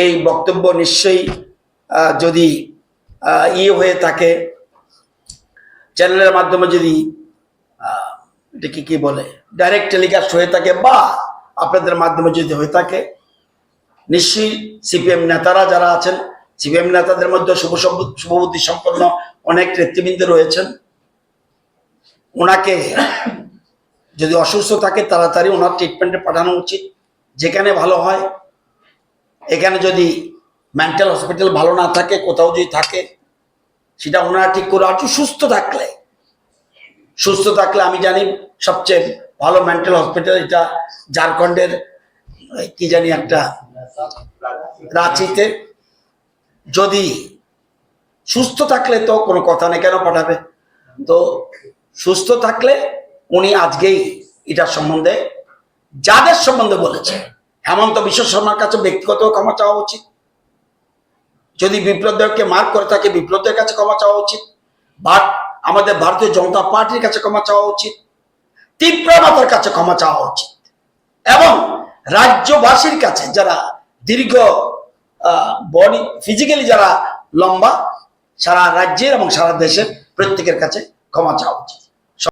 এই বক্তব্য নিশ্চয়ই যদি ইয়ে হয়ে থাকে, চ্যানেলের মাধ্যমে যদি এটাকে কি বলে ডাইরেক্ট টেলিকাস্ট হয়ে থাকে বা আপনাদের মাধ্যমে যদি হয়ে থাকে, নিশ্চয়ই সিপিএম নেতারা যারা আছেন সিপিএম নেতাদের মধ্যে শুভ শুভবুদ্ধি সম্পন্ন অনেক নেতৃবৃন্দ রয়েছেন, ওনাকে যদি অসুস্থ থাকে, তাড়াতাড়ি ওনার ট্রিটমেন্টে পাঠানো উচিত, যেখানে ভালো হয় এখানে যদি মেন্টাল হসপিটাল ভালো না থাকে, কোথাও যদি থাকে, সেটা ওনারা ঠিক করে একটু সুস্থ থাকলে। সুস্থ থাকলে আমি জানি সবচেয়ে ভালো মেন্টাল হসপিটাল এটা ঝাড়খণ্ডের কি জানি একটা, রাঁচিতে। যদি সুস্থ থাকলে তো কোনো কথা নেই, কেন পাঠাবে? তো সুস্থ থাকলে উনি আজকেই এটার সম্বন্ধে, যাদের সম্বন্ধে বলেছে হেমন্ত বিশ্ব শর্মার কাছে ব্যক্তিগত ক্ষমা চাওয়া উচিত। যদি বিপ্লবদেরকে মার্ক করে থাকে, বিপ্লবদের কাছে ক্ষমা চাওয়া উচিত। বাট আমাদের ভারতীয় জনতা পার্টির কাছে ক্ষমা চাওয়া উচিত। তীব্রমাতার কাছে ক্ষমা চাওয়া উচিত। এবং রাজ্যবাসীর কাছে যারা দীর্ঘ বডি ফিজিক্যালি যারা লম্বা, সারা রাজ্যের এবং সারা দেশের প্রত্যেকের কাছে ক্ষমা চাওয়া উচিত।